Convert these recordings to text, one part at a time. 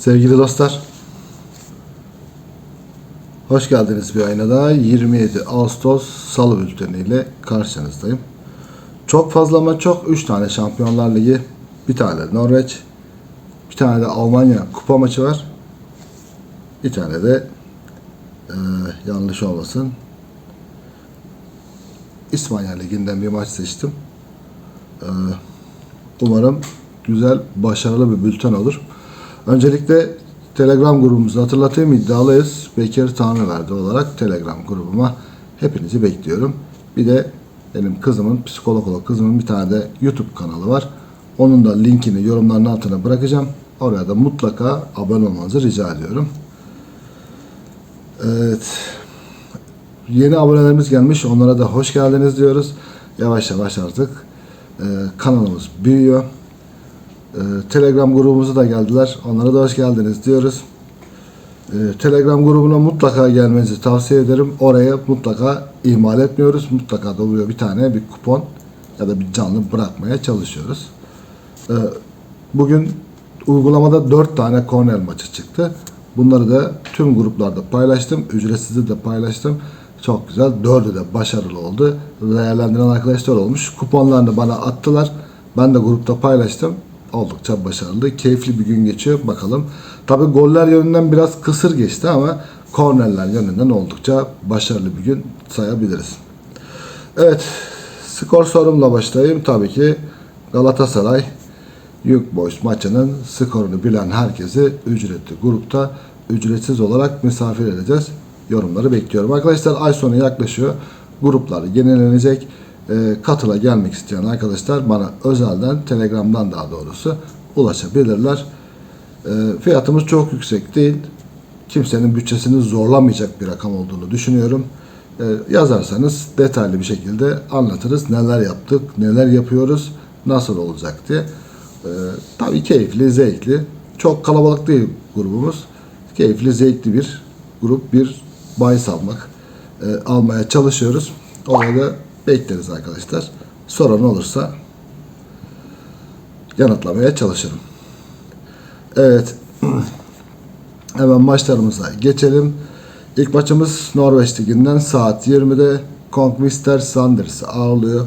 Sevgili dostlar, hoş geldiniz bir ayna daha. 27 Ağustos Salı bülteniyle karşınızdayım. Çok fazla maç yok. 3 tane Şampiyonlar Ligi, bir tane Norveç, bir tane de Almanya kupa maçı var. Bir tane de eee, yanlış olmasın İspanya Ligi'nden bir maç seçtim. Eee, umarım güzel, başarılı bir bülten olur. Öncelikle Telegram grubumuzu hatırlatayım. iddialıyız. Bekir Tanrıverdi olarak Telegram grubuma hepinizi bekliyorum. Bir de benim kızımın, psikolog olan kızımın bir tane de YouTube kanalı var. Onun da linkini yorumların altına bırakacağım. Oraya da mutlaka abone olmanızı rica ediyorum. Evet. Yeni abonelerimiz gelmiş. Onlara da hoş geldiniz diyoruz. Yavaş yavaş artık e, kanalımız büyüyor. E, Telegram grubumuza da geldiler. Onlara da hoş geldiniz diyoruz. E, Telegram grubuna mutlaka gelmenizi tavsiye ederim. Oraya mutlaka ihmal etmiyoruz. Mutlaka da oluyor bir tane bir kupon ya da bir canlı bırakmaya çalışıyoruz. E, Bugün uygulamada 4 tane kornel maçı çıktı. Bunları da tüm gruplarda paylaştım. Ücretsiz de paylaştım. Çok güzel. Dördü de başarılı oldu. Değerlendiren arkadaşlar olmuş. Kuponlarını bana attılar. Ben de grupta paylaştım. Oldukça başarılı. Keyifli bir gün geçiyor. Bakalım. Tabi goller yönünden biraz kısır geçti ama kornerler yönünden oldukça başarılı bir gün sayabiliriz. Evet. Skor sorumla başlayayım. Tabii ki Galatasaray Yük Boys maçının skorunu bilen herkesi ücretli grupta ücretsiz olarak misafir edeceğiz. Yorumları bekliyorum. Arkadaşlar ay sonu yaklaşıyor. Gruplar yenilenecek. Ee, katıla gelmek isteyen arkadaşlar bana özelden Telegram'dan daha doğrusu ulaşabilirler. Ee, fiyatımız çok yüksek değil. Kimsenin bütçesini zorlamayacak bir rakam olduğunu düşünüyorum. Ee, yazarsanız detaylı bir şekilde anlatırız. Neler yaptık, neler yapıyoruz, nasıl olacak diye. Tabii keyifli, zevkli. Çok kalabalık değil grubumuz. Keyifli, zevkli bir grup, bir bahis almak, e, almaya çalışıyoruz. Orada bekleriz arkadaşlar. Soran olursa yanıtlamaya çalışırım. Evet. Hemen maçlarımıza geçelim. İlk maçımız Norveç Ligi'nden saat 20'de Conquister Sanders'ı ağırlıyor.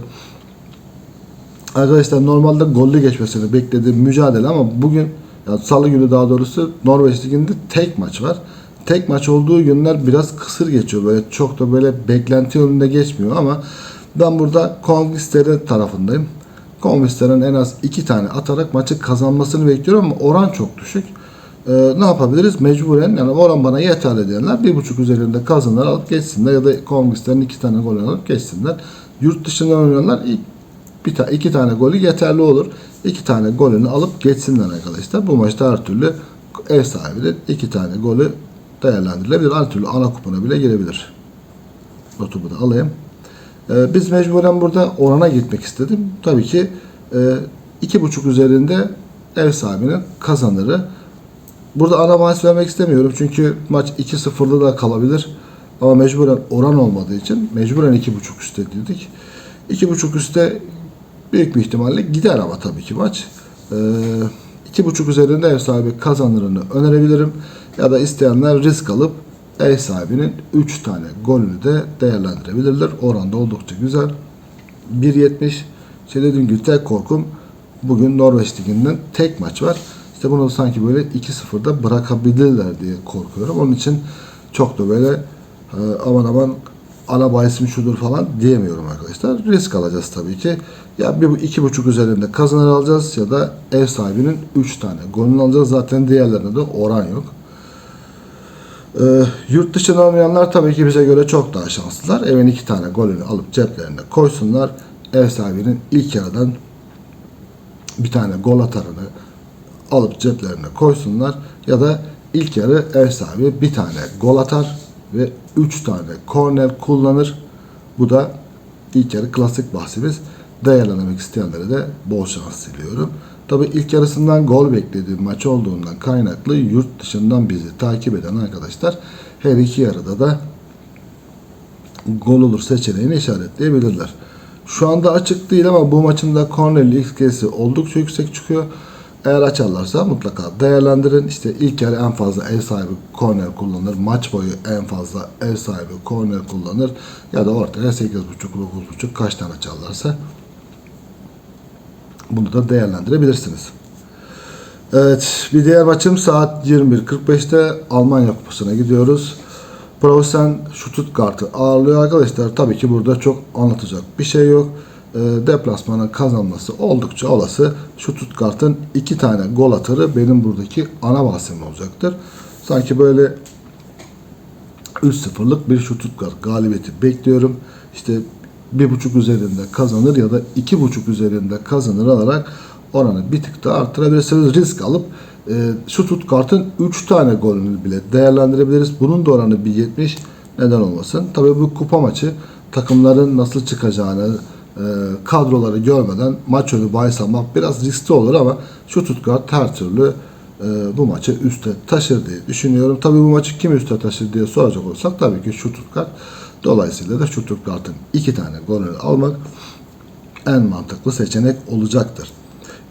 Arkadaşlar normalde gollü geçmesini beklediğim mücadele ama bugün ya salı günü daha doğrusu Norveç Ligi'nde tek maç var. Tek maç olduğu günler biraz kısır geçiyor. Böyle çok da böyle beklenti yönünde geçmiyor ama ben burada Conquister'in tarafındayım. Conquister'in en az iki tane atarak maçı kazanmasını bekliyorum ama oran çok düşük. Ee, ne yapabiliriz? Mecburen yani oran bana yeterli diyenler bir buçuk üzerinde kazanır alıp geçsinler ya da Conquister'in iki tane gol alıp geçsinler. Yurt dışından oynayanlar ilk bir ta iki tane golü yeterli olur. İki tane golünü alıp geçsinler arkadaşlar. Bu maçta her türlü ev sahibi de iki tane golü değerlendirilebilir. Her türlü ana kupona bile girebilir. Notumu da alayım. Ee, biz mecburen burada orana gitmek istedim. Tabii ki e, iki buçuk üzerinde ev sahibinin kazanırı. Burada ana bahis vermek istemiyorum. Çünkü maç 2-0'da da kalabilir. Ama mecburen oran olmadığı için mecburen 2.5 üstte dedik. 2.5 üstte büyük bir ihtimalle gider ama tabii ki maç. Ee, 2.5 üzerinde ev sahibi kazanırını önerebilirim. Ya da isteyenler risk alıp ev sahibinin 3 tane golünü de değerlendirebilirler. Oran da oldukça güzel. 1.70 işte dediğim gibi tek korkum bugün Norveç Ligi'nden tek maç var. İşte bunu sanki böyle 2-0'da bırakabilirler diye korkuyorum. Onun için çok da böyle e, aman aman ana bahisim şudur falan diyemiyorum arkadaşlar. Risk alacağız tabii ki. Ya bir iki buçuk üzerinde kazanır alacağız ya da ev sahibinin 3 tane golünü alacağız. Zaten diğerlerinde de oran yok. Ee, yurt dışından oynayanlar tabii ki bize göre çok daha şanslılar. Evin iki tane golünü alıp ceplerine koysunlar. Ev sahibinin ilk yarıdan bir tane gol atarını alıp ceplerine koysunlar. Ya da ilk yarı ev sahibi bir tane gol atar ve 3 tane korner kullanır. Bu da ilk yarı klasik bahsimiz. Değerlendirmek isteyenlere de bol şans diliyorum. Tabi ilk yarısından gol beklediğim maç olduğundan kaynaklı yurt dışından bizi takip eden arkadaşlar her iki yarıda da gol olur seçeneğini işaretleyebilirler. Şu anda açık değil ama bu maçın da kornerli XG'si oldukça yüksek çıkıyor. Eğer açarlarsa mutlaka değerlendirin. İşte ilk yarı en fazla ev sahibi korner kullanır. Maç boyu en fazla ev sahibi korner kullanır. Ya da ortaya 8.5 9.5 kaç tane açarlarsa bunu da değerlendirebilirsiniz. Evet, bir diğer maçım saat 21.45'te Almanya Kupası'na gidiyoruz. Prosen Stuttgart'ı ağırlıyor arkadaşlar. Tabii ki burada çok anlatacak bir şey yok. E, deplasmanın kazanması oldukça olası. Stuttgart'ın iki tane gol atarı benim buradaki ana bahsim olacaktır. Sanki böyle 3-0'lık bir Stuttgart galibiyeti bekliyorum. İşte bir buçuk üzerinde kazanır ya da iki buçuk üzerinde kazanır alarak oranı bir tık daha arttırabilirsiniz. Risk alıp e, Stuttgart'ın 3 tane golünü bile değerlendirebiliriz. Bunun da oranı bir 70 neden olmasın. Tabii bu kupa maçı takımların nasıl çıkacağını e, kadroları görmeden maç önü bahis almak biraz riskli olur ama Stuttgart her türlü e, bu maçı üste taşır diye düşünüyorum. Tabii bu maçı kim üste taşır diye soracak olursak tabii ki Stuttgart. Dolayısıyla da Stuttgart'ın iki tane golünü almak en mantıklı seçenek olacaktır.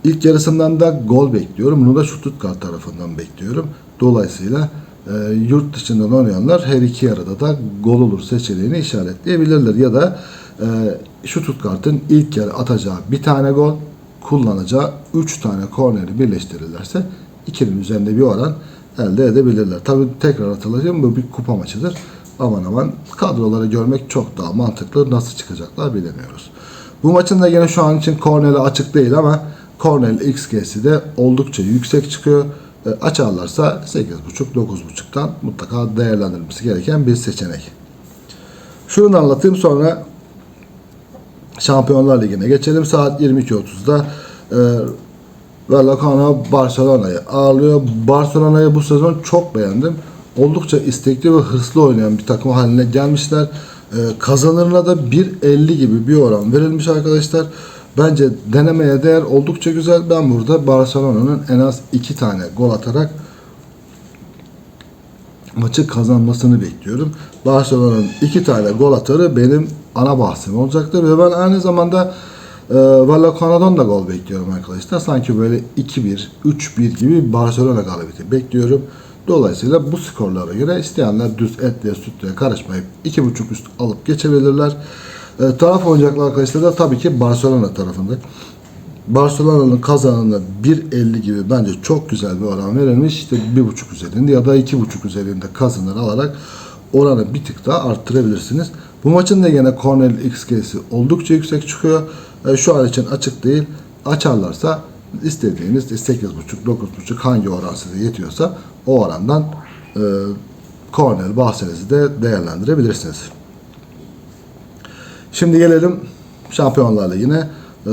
İlk yarısından da gol bekliyorum. Bunu da Stuttgart tarafından bekliyorum. Dolayısıyla e, yurt dışından oynayanlar her iki yarıda da gol olur seçeneğini işaretleyebilirler. Ya da e, Stuttgart'ın ilk yarı atacağı bir tane gol, kullanacağı 3 tane korneri birleştirirlerse 2'nin üzerinde bir oran elde edebilirler. Tabii tekrar hatırlayacağım bu bir kupa maçıdır. Aman aman kadroları görmek çok daha mantıklı. Nasıl çıkacaklar bilemiyoruz. Bu maçın da yine şu an için korneli açık değil ama kornel XG'si de oldukça yüksek çıkıyor. E, açarlarsa 8.5-9.5'tan mutlaka değerlendirilmesi gereken bir seçenek. Şunu da anlatayım sonra Şampiyonlar Ligi'ne geçelim. Saat 22.30'da e, Vallecano Barcelona'yı ağırlıyor. Barcelona'yı bu sezon çok beğendim. Oldukça istekli ve hırslı oynayan bir takım haline gelmişler. E, kazanırına da 1.50 gibi bir oran verilmiş arkadaşlar. Bence denemeye değer oldukça güzel. Ben burada Barcelona'nın en az 2 tane gol atarak maçı kazanmasını bekliyorum. Barcelona'nın iki tane gol atarı benim ana bahsim olacaktır ve ben aynı zamanda e, Vallecano'dan da gol bekliyorum arkadaşlar. Sanki böyle 2-1, 3-1 gibi Barcelona galibiyeti bekliyorum. Dolayısıyla bu skorlara göre isteyenler düz etliye sütlüye karışmayıp 2.5 üst alıp geçebilirler. E, taraf oynayacaklar arkadaşlar da tabii ki Barcelona tarafında. Barcelona'nın kazanına 1.50 gibi bence çok güzel bir oran verilmiş. İşte 1.5 üzerinde ya da 2.5 üzerinde kazanır alarak oranı bir tık daha arttırabilirsiniz. Bu maçın da yine Cornell XG'si oldukça yüksek çıkıyor. E, şu an için açık değil. Açarlarsa istediğiniz 8.5 9.5 hangi oran size yetiyorsa o orandan e, Cornell bahsinizi de değerlendirebilirsiniz. Şimdi gelelim Şampiyonlar Ligi'ne. Ee,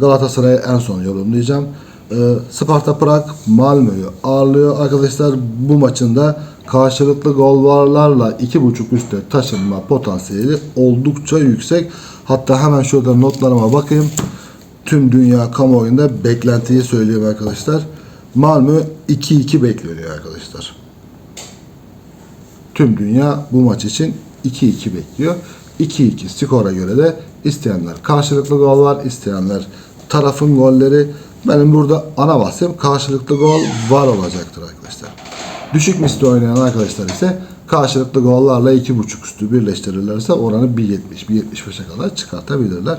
Galatasaray'ı en son yorumlayacağım. Ee, Sparta Prag Malmö'yü ağırlıyor. Arkadaşlar bu maçında karşılıklı gol varlarla 2.5 üstte taşınma potansiyeli oldukça yüksek. Hatta hemen şurada notlarıma bakayım. Tüm dünya kamuoyunda beklentiyi söyleyeyim arkadaşlar. Malmö 2-2 bekleniyor arkadaşlar. Tüm dünya bu maç için 2-2 bekliyor. 2-2 skora göre de isteyenler karşılıklı gol var, isteyenler tarafın golleri. Benim burada ana bahsim karşılıklı gol var olacaktır arkadaşlar. Düşük misli oynayan arkadaşlar ise karşılıklı gollarla 2.5 üstü birleştirirlerse oranı 1.70-1.75'e kadar çıkartabilirler.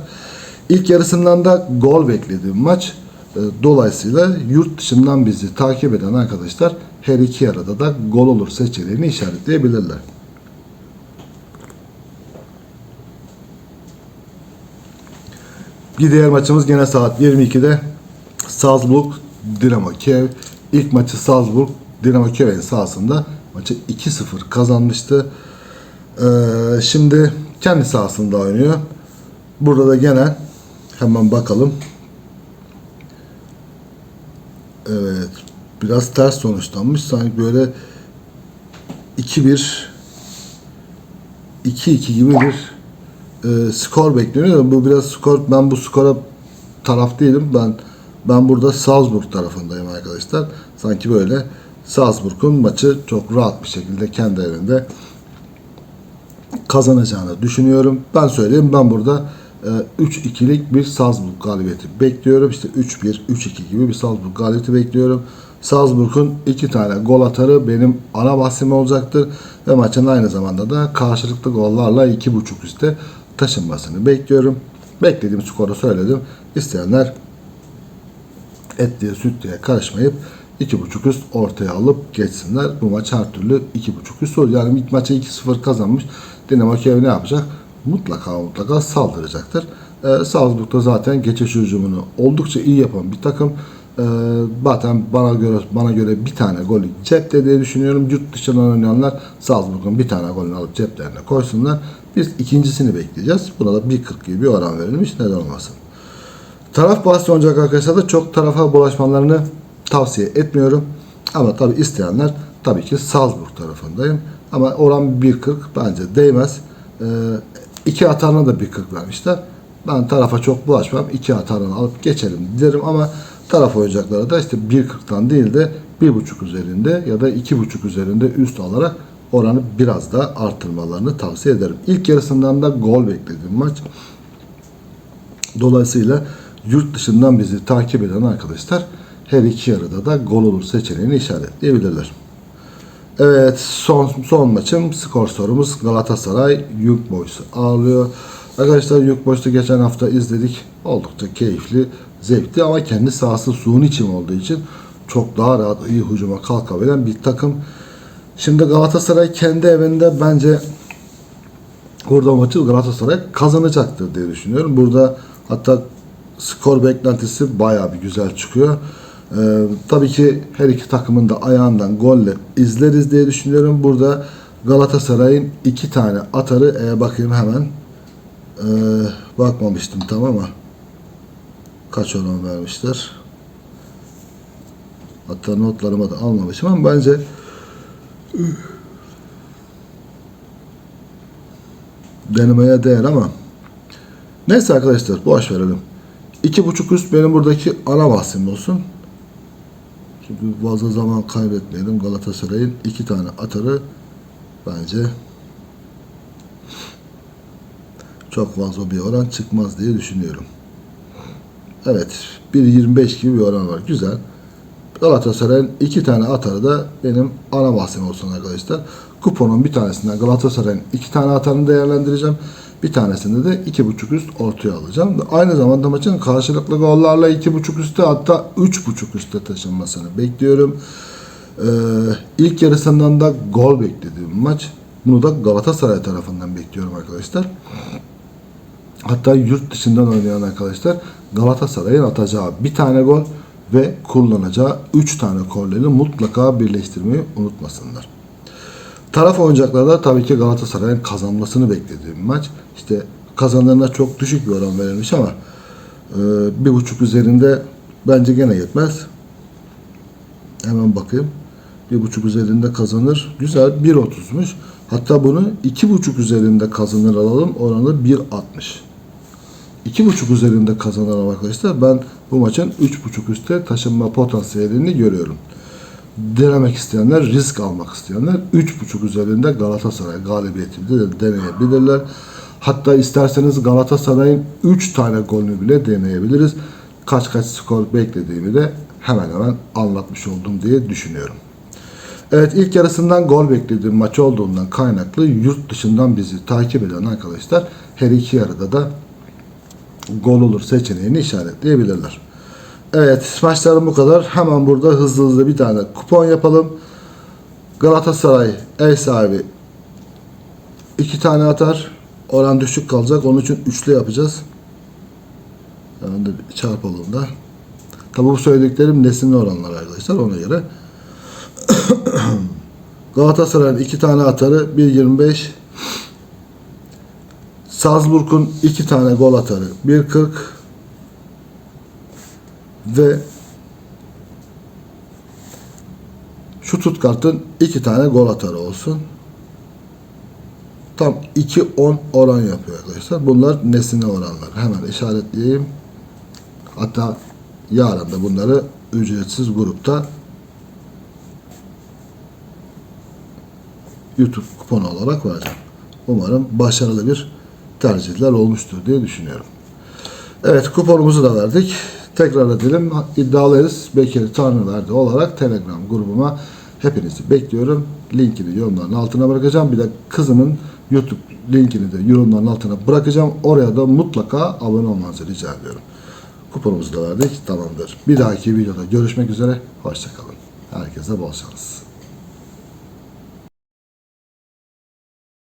İlk yarısından da gol beklediğim maç. E, Dolayısıyla yurt dışından bizi takip eden arkadaşlar her iki yarıda da gol olur seçeneğini işaretleyebilirler. Bir diğer maçımız gene saat 22'de Salzburg Dinamo Kiev. İlk maçı Salzburg Dinamo Kiev'in sahasında maçı 2-0 kazanmıştı. Ee, şimdi kendi sahasında oynuyor. Burada da gene hemen bakalım. Evet. Biraz ters sonuçlanmış. Sanki böyle 2-1 2-2 gibi bir e, skor bekleniyor. Bu biraz skor ben bu skora taraf değilim. Ben ben burada Salzburg tarafındayım arkadaşlar. Sanki böyle Salzburg'un maçı çok rahat bir şekilde kendi evinde kazanacağını düşünüyorum. Ben söyleyeyim ben burada e, 3-2'lik bir Salzburg galibiyeti bekliyorum. İşte 3-1, 3-2 gibi bir Salzburg galibiyeti bekliyorum. Salzburg'un iki tane gol atarı benim ana bahsim olacaktır. Ve maçın aynı zamanda da karşılıklı gollarla 2.5 üstte taşınmasını bekliyorum. Beklediğim skoru söyledim. İsteyenler et diye süt diye karışmayıp 2.5 üst ortaya alıp geçsinler. Bu maç her türlü 2.5 üst olur. Yani ilk maçı 2-0 kazanmış. Dinamo Kiev ne yapacak? Mutlaka mutlaka saldıracaktır. Ee, Salzburg'da zaten geçiş hücumunu oldukça iyi yapan bir takım. Ee, zaten bana göre bana göre bir tane golü cepte diye düşünüyorum. Yurt dışından oynayanlar Salzburg'un bir tane golünü alıp ceplerine koysunlar. Biz ikincisini bekleyeceğiz. Buna da 1.40 gibi bir oran verilmiş. Neden olmasın? Taraf bahsi oynayacak arkadaşlar da çok tarafa bulaşmalarını tavsiye etmiyorum. Ama tabi isteyenler tabii ki Salzburg tarafındayım. Ama oran 1.40 bence değmez. Ee, iki atarına da 1.40 vermişler. Ben tarafa çok bulaşmam. iki atarını alıp geçelim derim ama taraf oyuncaklara da işte 1.40'tan değil de 1.5 üzerinde ya da 2.5 üzerinde üst alarak oranı biraz daha artırmalarını tavsiye ederim. İlk yarısından da gol beklediğim maç. Dolayısıyla yurt dışından bizi takip eden arkadaşlar her iki yarıda da gol olur seçeneğini işaretleyebilirler. Evet son son maçım skor sorumuz Galatasaray Young Boys'u ağırlıyor. Arkadaşlar Young Boys'u geçen hafta izledik. Oldukça keyifli, zevkli ama kendi sahası suyun içim olduğu için çok daha rahat iyi hücuma kalkabilen bir takım. Şimdi Galatasaray kendi evinde bence burada maçı Galatasaray kazanacaktır diye düşünüyorum. Burada hatta skor beklentisi bayağı bir güzel çıkıyor. Ee, tabii ki her iki takımın da ayağından golle izleriz diye düşünüyorum. Burada Galatasaray'ın iki tane atarı e, bakayım hemen. Ee, bakmamıştım tam ama kaç oran vermişler. Hatta notlarıma da almamışım ama bence denemeye değer ama neyse arkadaşlar boş verelim. İki buçuk üst benim buradaki ana bahsim olsun. Çünkü fazla zaman kaybetmeyelim. Galatasaray'ın iki tane atarı bence çok fazla bir oran çıkmaz diye düşünüyorum. Evet. 1.25 gibi bir oran var. Güzel. Galatasaray'ın iki tane atarı da benim ana bahsim olsun arkadaşlar. Kuponun bir tanesinden Galatasaray'ın iki tane atarını değerlendireceğim. Bir tanesinde de iki buçuk üst ortaya alacağım. Aynı zamanda maçın karşılıklı gollarla iki buçuk üstte hatta üç buçuk üstte taşınmasını bekliyorum. Ee, ilk yarısından da gol beklediğim maç. Bunu da Galatasaray tarafından bekliyorum arkadaşlar. Hatta yurt dışından oynayan arkadaşlar Galatasaray'ın atacağı bir tane gol ve kullanacağı 3 tane golleri mutlaka birleştirmeyi unutmasınlar. Taraf oyuncaklarda tabii ki Galatasaray'ın kazanmasını beklediğim maç. İşte kazanlarına çok düşük bir oran verilmiş ama e, bir buçuk üzerinde bence gene yetmez. Hemen bakayım. Bir buçuk üzerinde kazanır. Güzel 1.30'muş. Hatta bunu iki buçuk üzerinde kazanır alalım. Oranı 1.60. 2.5 üzerinde kazanan arkadaşlar ben bu maçın 3.5 üstte taşınma potansiyelini görüyorum. Denemek isteyenler, risk almak isteyenler 3.5 üzerinde Galatasaray galibiyetini de deneyebilirler. Hatta isterseniz Galatasaray'ın 3 tane golünü bile deneyebiliriz. Kaç kaç skor beklediğimi de hemen hemen anlatmış oldum diye düşünüyorum. Evet ilk yarısından gol beklediğim maç olduğundan kaynaklı yurt dışından bizi takip eden arkadaşlar her iki yarıda da gol olur seçeneğini işaretleyebilirler. Evet maçlarım bu kadar. Hemen burada hızlı hızlı bir tane kupon yapalım. Galatasaray ev sahibi iki tane atar. Oran düşük kalacak. Onun için üçlü yapacağız. Hemen de çarpalım da. Tabi bu söylediklerim nesinli oranlar arkadaşlar ona göre. Galatasaray'ın iki tane atarı 1.25 Salzburg'un iki tane gol atarı 1.40 ve şu Stuttgart'ın iki tane gol atarı olsun. Tam 2-10 oran yapıyor arkadaşlar. Bunlar nesine oranlar. Hemen işaretleyeyim. Hatta yarın da bunları ücretsiz grupta YouTube kuponu olarak vereceğim. Umarım başarılı bir tercihler olmuştur diye düşünüyorum. Evet kuponumuzu da verdik. Tekrar edelim. İddialıyız. Bekir'i Tanrı verdi olarak Telegram grubuma hepinizi bekliyorum. Linkini yorumların altına bırakacağım. Bir de kızımın YouTube linkini de yorumların altına bırakacağım. Oraya da mutlaka abone olmanızı rica ediyorum. Kuponumuzu da verdik. Tamamdır. Bir dahaki videoda görüşmek üzere. Hoşçakalın. Herkese bol şans.